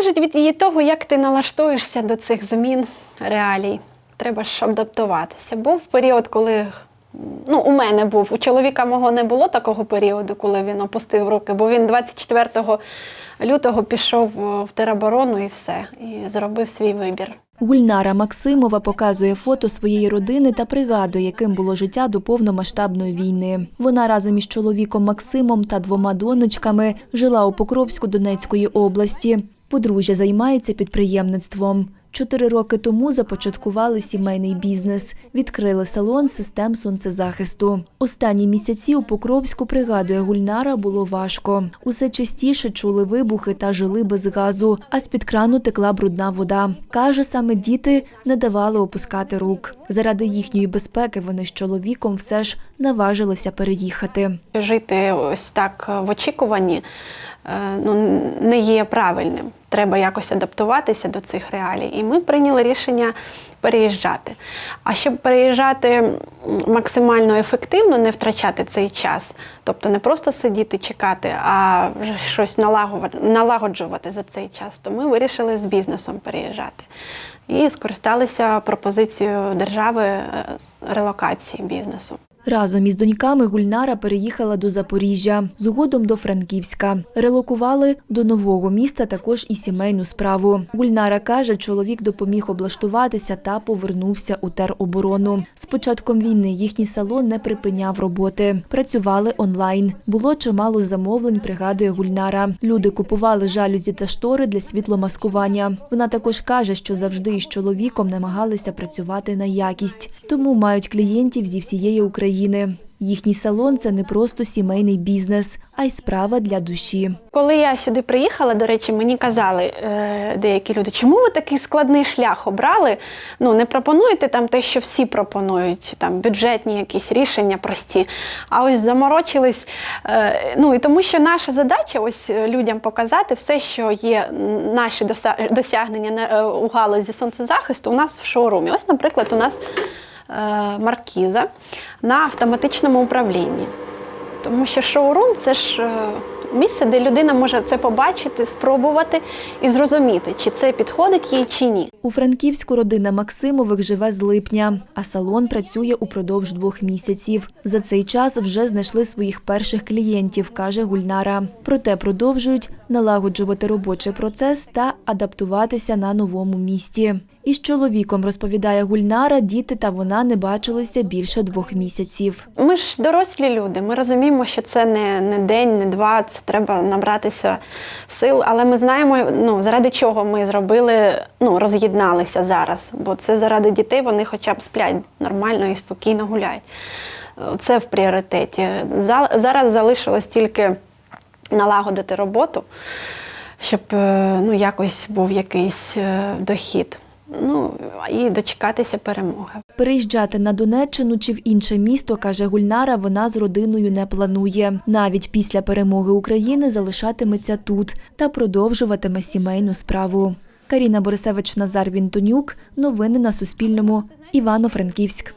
залежить від її того, як ти налаштуєшся до цих змін реалій. Треба ж адаптуватися. Був період, коли ну, у мене був, у чоловіка мого не було такого періоду, коли він опустив руки, бо він 24 лютого пішов е, в тероборону і все, і зробив свій вибір. Гульнара Максимова показує фото своєї родини та пригадує, яким було життя до повномасштабної війни. Вона разом із чоловіком Максимом та двома донечками жила у Покровську Донецької області. Подружжя займається підприємництвом. Чотири роки тому започаткували сімейний бізнес, відкрили салон систем сонцезахисту. Останні місяці у Покровську, пригадує Гульнара, було важко. Усе частіше чули вибухи та жили без газу, а з-під крану текла брудна вода. Каже, саме діти не давали опускати рук. Заради їхньої безпеки вони з чоловіком все ж наважилися переїхати. Жити ось так в очікуванні е, ну, не є правильним. Треба якось адаптуватися до цих реалій. І ми прийняли рішення переїжджати. А щоб переїжджати максимально ефективно, не втрачати цей час, тобто не просто сидіти, чекати, а вже щось налагоджувати за цей час, то ми вирішили з бізнесом переїжджати. І скористалися пропозицією держави е, релокації бізнесу. Разом із доньками Гульнара переїхала до Запоріжжя, згодом до Франківська. Релокували до нового міста також і сімейну справу. Гульнара каже, чоловік допоміг облаштуватися та повернувся у тероборону. З початком війни їхній салон не припиняв роботи. Працювали онлайн. Було чимало замовлень, пригадує Гульнара. Люди купували жалюзі та штори для світломаскування. Вона також каже, що завжди із чоловіком намагалися працювати на якість, тому мають клієнтів зі всієї України. Їхній салон це не просто сімейний бізнес, а й справа для душі. Коли я сюди приїхала, до речі, мені казали е, деякі люди, чому ви такий складний шлях обрали? Ну не пропонуєте там те, що всі пропонують, там бюджетні якісь рішення прості. А ось заморочились. Е, ну і тому, що наша задача ось е, людям показати все, що є наші досягнення у галузі сонцезахисту, у нас в шоурумі. Ось, наприклад, у нас маркіза на автоматичному управлінні. Тому що шоурум це ж е, місце, де людина може це побачити, спробувати і зрозуміти, чи це підходить їй чи ні. У Франківську родина Максимових живе з липня, а салон працює упродовж двох місяців. За цей час вже знайшли своїх перших клієнтів, каже Гульнара. Проте продовжують налагоджувати робочий процес та адаптуватися на новому місті. Із чоловіком розповідає Гульнара, діти та вона не бачилися більше двох місяців. Ми ж дорослі люди, ми розуміємо, що це не, не день, не два, це треба набратися сил. Але ми знаємо, ну, заради чого ми зробили, ну, роз'єдналися зараз. Бо це заради дітей, вони хоча б сплять нормально і спокійно гуляють. Це в пріоритеті. Зараз залишилось тільки налагодити роботу, щоб е, ну, якось був якийсь е, дохід. Ну і дочекатися перемоги. Переїжджати на Донеччину чи в інше місто, каже Гульнара, вона з родиною не планує. Навіть після перемоги України залишатиметься тут та продовжуватиме сімейну справу. Каріна Борисевич, Назар Вінтонюк. Новини на Суспільному. Івано-Франківськ.